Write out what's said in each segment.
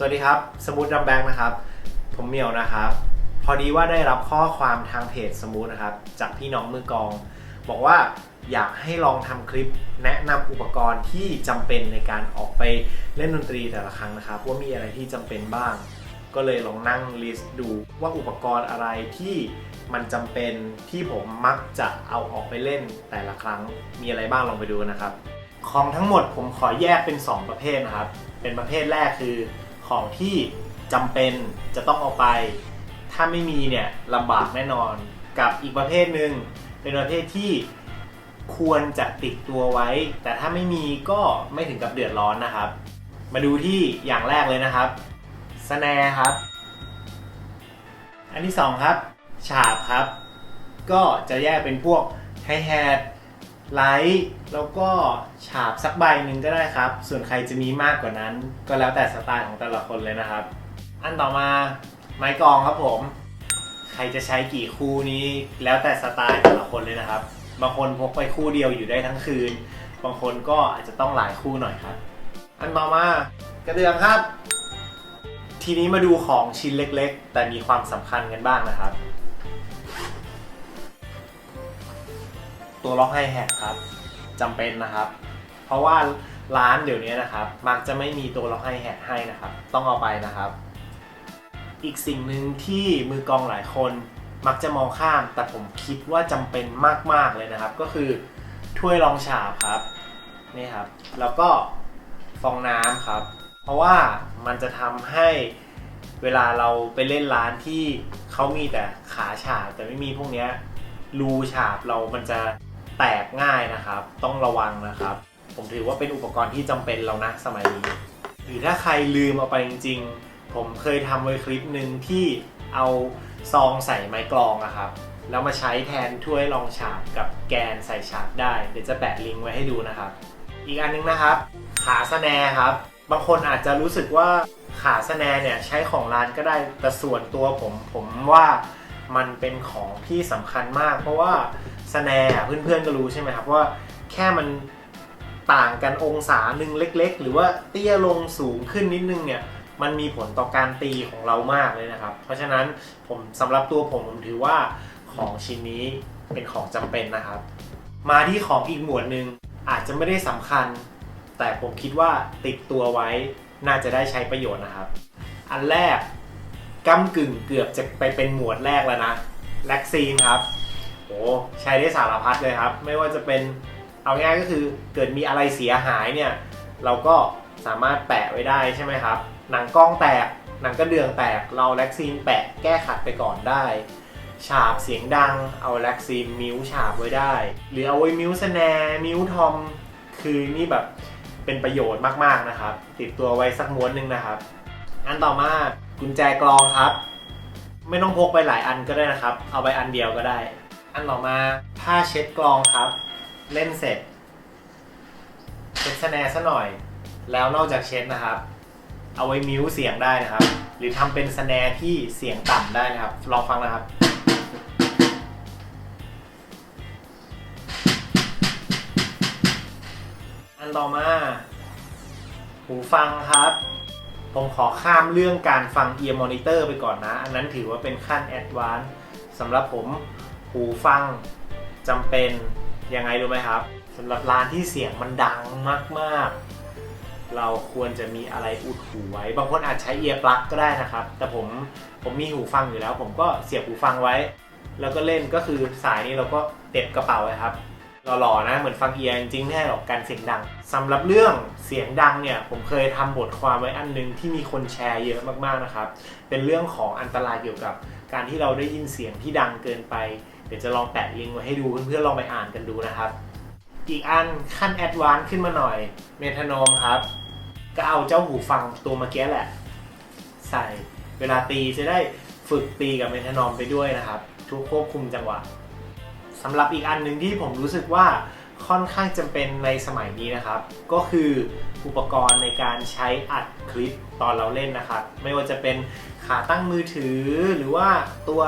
สวัสดีครับ สมูทดัมแบงนะครับ ผมเมียวนะครับ พอดีว่าได้รับข้อความทางเพจสมูทนะครับ จากพี่น้องมือกอง บอกว่าอยากให้ลองทำคลิปแนะนำอุปกรณ์ที่จำเป็นในการออกไปเล่นดนตรีแต่ละครั้งนะครับ ว่ามีอะไรที่จำเป็นบ้าง ก็เลยลองนั่งลิสต์ดูว่าอุปกรณ์อะไรที่มันจำเป็นที่ผมมักจะเอาออกไปเล่นแต่ละครั้งมีอะไรบ้างลองไปดูนะครับ ของทั้งหมดผมขอแยกเป็น 2 ประเภทนะครับ เป็นประเภทแรกคือ ของที่จำเป็นจะต้องเอาไป ถ้าไม่มีเนี่ยลำบากแน่นอนกับอีกประเภทหนึ่งเป็นประเภทที่ควรจะติดตัวไว้ แต่ถ้าไม่มีก็ไม่ถึงกับเดือดร้อนนะครับ มาดูที่อย่างแรกเลยนะครับสแนร์ครับ อันที่สองครับ ฉาบครับ ก็จะแยกเป็นพวกไฮแฮท ไลท์แล้วก็ฉาบสักใบหนึ่งก็ได้ครับ ส่วนใครจะมีมากกว่านั้น ก็แล้วแต่สไตล์ของแต่ละคนเลยนะครับ อันต่อมาไม้กองครับผม ใครจะใช้กี่คู่นี้ แล้วแต่สไตล์แต่ละคนเลยนะครับ บางคนพกไปคู่เดียวอยู่ได้ทั้งคืน บางคนก็อาจจะต้องหลายคู่หน่อยครับ อันต่อมากระเดื่องครับ ทีนี้มาดูของชิ้นเล็ก ๆ แต่มีความสำคัญกันบ้างนะครับ ตัวล็อกไฮแฮทครับจำเป็นนะครับ เพราะว่าร้านเดี๋ยวนี้นะครับ มักจะไม่มีตัวล็อกไฮแฮทให้นะครับ ต้องเอาไปนะครับ อีกสิ่งหนึ่งที่มือกองหลายคนมักจะมองข้าม แต่ผมคิดว่าจำเป็นมากๆเลยนะครับ ก็คือถ้วยรองฉาบครับนี่ครับ แล้วก็ฟองน้ำครับ เพราะว่ามันจะทำให้เวลาเราไปเล่นร้านที่เขามีแต่ขาฉาบแต่ไม่มีพวกนี้รูฉาบเรามันจะ แตกง่ายนะครับ ต้องระวังนะครับ ผมถือว่าเป็นอุปกรณ์ที่จำเป็นแล้วนะสมัยนี้ หรือถ้าใครลืมเอาไปจริง ๆ ผมเคยทำไว้คลิปหนึ่งที่เอาซองใส่ไม้กลองอะครับแล้วมาใช้แทนถ้วยรองฉาบกับแกนใส่ฉาบได้ เดี๋ยวจะแปะลิงก์ไว้ให้ดูนะครับ อีกอันนึงนะครับ ขาสแนครับ บางคนอาจจะรู้สึกว่าขาสแนเนี่ยใช้ของร้านก็ได้แต่ส่วนตัวผมผมว่า มันเป็นของที่สำคัญมาก เพราะว่าสแนร์เพื่อนๆก็รู้ใช่ไหมครับว่าแค่มันต่างกันองศาหนึ่งเล็ก ๆ หรือว่าเตี้ยลงสูงขึ้นนิดนึงเนี่ยมันมีผลต่อการตีของเรามากเลยนะครับ เพราะฉะนั้นผมสำหรับตัวผมผมถือว่าของชิ้นนี้เป็นของจำเป็นนะครับ มาที่ของอีกหมวดหนึ่งอาจจะไม่ได้สำคัญ แต่ผมคิดว่าติดตัวไว้น่าจะได้ใช้ประโยชน์นะครับ อันแรก กำกึ่งเกือบจะไปเป็นหมวดแรกแล้วนะแล็กซีนครับโอ้ใช้ได้สารพัดเลยครับ ไม่ว่าจะเป็นเอาง่ายก็คือเกิดมีอะไรเสียหายเนี่ย เราก็สามารถแปะไว้ได้ใช่ไหมครับ หนังกล้องแตก หนังกระเดื่องแตก เราแล็กซีนแปะแก้ขัดไปก่อนได้ ฉาบเสียงดัง เอาแล็กซีนมิวฉาบไว้ได้ หรือเอาไว้มิวสแนร์มิวทอม คือนี่แบบเป็นประโยชน์มากๆนะครับ ติดตัวไว้สักม้วนหนึ่งนะครับ อันต่อมา กุญแจกรองครับ ไม่ต้องพกไปหลายอันก็ได้นะครับ เอาไปอันเดียวก็ได้ อันต่อมาผ้าเช็ดกรองครับ เล่นเสร็จเช็ดสแนร์ซะหน่อย แล้วนอกจากเช็ดนะครับ เอาไว้มิวเสียงได้นะครับ หรือทำเป็นสแนร์ที่เสียงต่ำได้นะครับ ลองฟังนะครับอันต่อมา หูฟังครับ ผมขอข้ามเรื่องการฟังเอียร์มอนิเตอร์ไปก่อนนะ อันนั้นถือว่าเป็นขั้นแอดวานซ์สำหรับผมหูฟังจำเป็นยังไงรู้ไหมครับสำหรับร้านที่เสียงมันดังมากๆ เราควรจะมีอะไรอุดหูไว้ บางคนอาจใช้เอียร์ปลั๊กก็ได้นะครับ แต่ผมผมมีหูฟังอยู่แล้ว ผมก็เสียบหูฟังไว้ แล้วก็เล่นก็คือสายนี้เราก็เด็บกระเป๋าไว้ครับ หล่อๆนะ เหมือนฟังเอียจริงๆไม่หรอกการเสียงดังสำหรับเรื่องเสียงดังเนี่ยผมเคยทำบทความไว้อันหนึงที่มีคนแชร์เยอะมากๆนะครับ เป็นเรื่องของอันตรายเกี่ยวกับ การที่เราได้ยินเสียงที่ดังเกินไป เดี๋ยวจะลองแปะลิงก์ไว้ให้ดูเพื่อนๆลองไปอ่านกันดูนะครับ อีกอันขั้นแอดวานซ์ขึ้นมาหน่อย เมทานอมครับ ก็เอาเจ้าหูฟังตัวเมื่อกี้แหละ ใส่เวลาตีจะได้ฝึกตีกับเมทานอมไปด้วยนะครับทุกควบคุมจังหวะ สำหรับอีกอันหนึ่งที่ผมรู้สึกว่าค่อนข้างจำเป็นในสมัยนี้นะครับ ก็คืออุปกรณ์ในการใช้อัดคลิปตอนเราเล่นนะครับ ไม่ว่าจะเป็นขาตั้งมือถือ หรือว่าตัว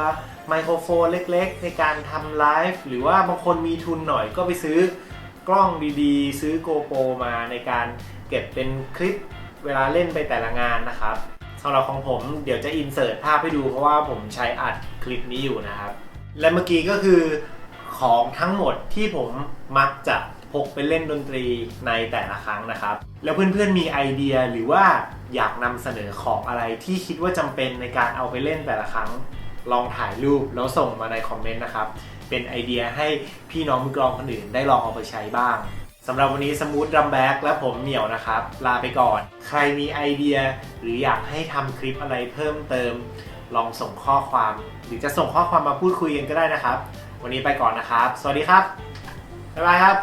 ไมโครโฟนเล็กๆ ในการทำไลฟ์หรือว่าบางคนมีทุนหน่อยก็ไปซื้อกล้องดีๆ ซื้อโกโปรมาในการเก็บเป็นคลิปเวลาเล่นไปแต่ละงานนะครับสำหรับของผมเดี๋ยวจะอินเสิร์ตภาพให้ดูเพราะว่าผมใช้อัดคลิปนี้อยู่นะครับ และเมื่อกี้ก็คือ ของทั้งหมดที่ผมมักจะพกไปเล่นดนตรีในแต่ละครั้งนะครับ แล้วเพื่อนๆมีไอเดียหรือว่าอยากนำเสนอของอะไรที่คิดว่าจำเป็นในการเอาไปเล่นแต่ละครั้ง ลองถ่ายรูปแล้วส่งมาในคอมเมนต์นะครับ เป็นไอเดียให้พี่น้องมือกลองคนอื่นได้ลองเอาไปใช้บ้างสำหรับวันนี้สมูทดัมแบ็กและผมเหมียวนะครับ ลาไปก่อน ใครมีไอเดีย หรืออยากให้ทำคลิปอะไรเพิ่มเติม ลองส่งข้อความ หรือจะส่งข้อความมาพูดคุยกันก็ได้นะครับ วันนี้ไปก่อนนะครับ สวัสดีครับ บ๊ายบายครับ